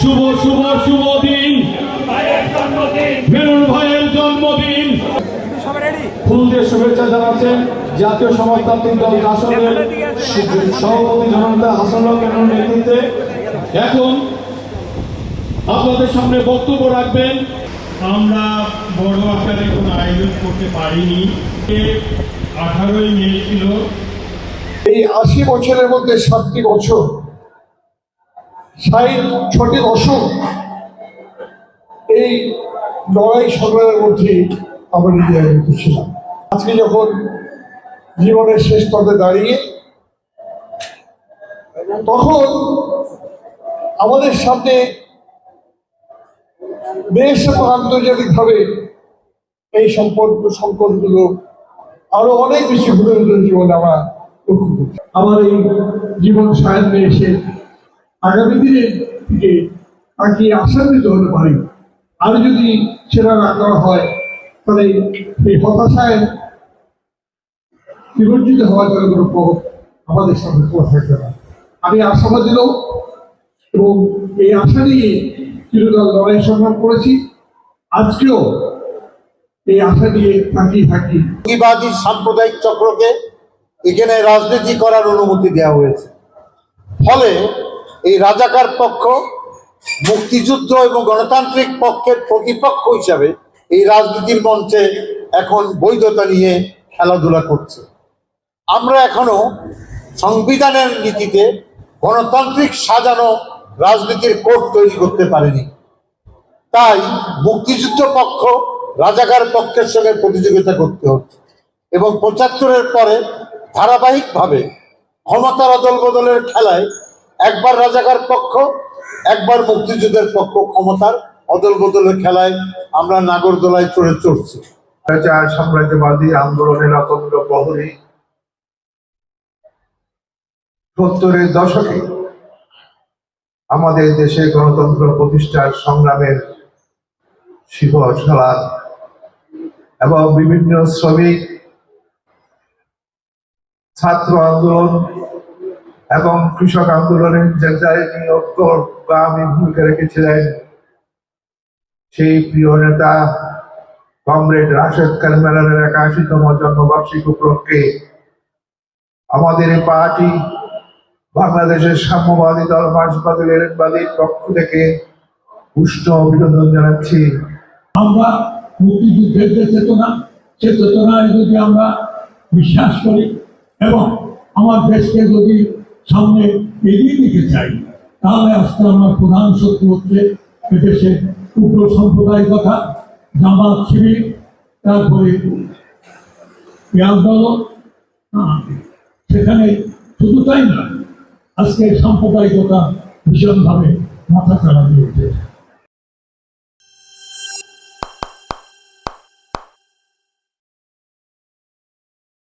শুভ শুভ শুভ দিন। মেনুর ভাইয়ের জন্মদিন। ফুল শুভেচ্ছা জানাচ্ছেন জাতীয় সমাজতান্ত্রিক দল জাসনের সভাপতি জনতা হাসানুল্লাহ মেনন নেতৃত্বে। এখন আপনাদের সামনে বক্তব্য রাখবেন। আমরা বড় আকারে কোনো আয়োজন করতে পারিনি। আঠারোই মে ছিল। এই আশি বছরের মধ্যে সাতটি বছর, ষাট, ছটি দশক এই লড়াই সংগ্রামের মধ্যে আমরা নিজে আয়োজিত ছিলাম। আজকে যখন জীবনের শেষ পথে দাঁড়িয়ে, তখন আমাদের সামনে এবং আন্তর্জাতিকভাবে এই সম্পর্ক সম্পর্কগুলো আরও অনেক বেশি ঘুরে ঘুরে জীবনে আমরা। আমার এই জীবন সায়নে এসে আগামী দিনের দিকে তাকিয়ে আশান্বিত হতে পারি। আর যদি সেটা না করা হয়, তাহলে এই হতাশায় নিমজ্জিত হওয়ার জন্য কোনো পথ আমাদের সামনে পথ থাকবে না। আমি আশাবাদী লোক এবং এই আশা নিয়ে চিরকাল লড়াই সংগ্রাম করেছি। আজকেও এই আশা নিয়ে তাকিয়ে থাকি। সাম্প্রদায়িক চক্রকে এখানে রাজনীতি করার অনুমতি দেওয়া হয়েছে। ফলে এই রাজাকার পক্ষ, মুক্তিযুদ্ধ এবং গণতান্ত্রিক পক্ষের প্রতিপক্ষ হিসাবে এই রাজনীতির মঞ্চে এখন বৈধতা নিয়ে খেলাধুলা করছে। আমরা এখনও সংবিধানের নীতিতে গণতান্ত্রিক সাজানো রাজনীতির কোড তৈরি করতে পারিনি। তাই মুক্তিযুদ্ধ পক্ষ রাজাকার পক্ষের সঙ্গে প্রতিযোগিতা করতে হচ্ছে এবং পঁচাত্তরের পরে ধারাবাহিকভাবে ক্ষমতার অদল বদলের খেলায় একবার রাজাকার পক্ষ, একবার মুক্তিযুদ্ধের পক্ষ ক্ষমতার অদল বদলের খেলায় আমরা নাগরদোলায় চড়ে চড়ছি। সাম্রাজ্যবাদী আন্দোলনের অতন্ত্র প্রহরী সত্তরের দশকে আমাদের দেশে গণতন্ত্র প্রতিষ্ঠার সংগ্রামের শিখরশালা এবং বিভিন্ন শ্রমিক ছাত্র আন্দোলন এবং কৃষক আন্দোলনের যে যাই নিয়োগগামী ভূমিকা রেখেছিলেন। সেই প্রিয় নেতা কমরেড রাশেদ খান মেননের একাশিতম জন্মবার্ষিক উপলক্ষে আমাদের এই পার্টি বাংলাদেশের সাম্যবাদী দল মার্ক্সবাদী লেনিনবাদীর পক্ষ থেকে উষ্ণ অভিনন্দন জানাচ্ছি। আমরা মুক্তিযুদ্ধের যে চেতনা, সে চেতনায় যদি আমরা বিশ্বাস করি এবং আমার দেশকে যদি সামনে এগিয়ে নিতে চাই, তাহলে আজকে আমার প্রধান শত্রু হচ্ছে এদেশে উগ্র সাম্প্রদায়িকতা, জামাত শিবির, তারপরে আন্দোলন সেখানে শুধু তাই না আজকে সাম্প্রদায়িকতা ভীষণভাবে মাথা চালা দিয়ে উঠেছে।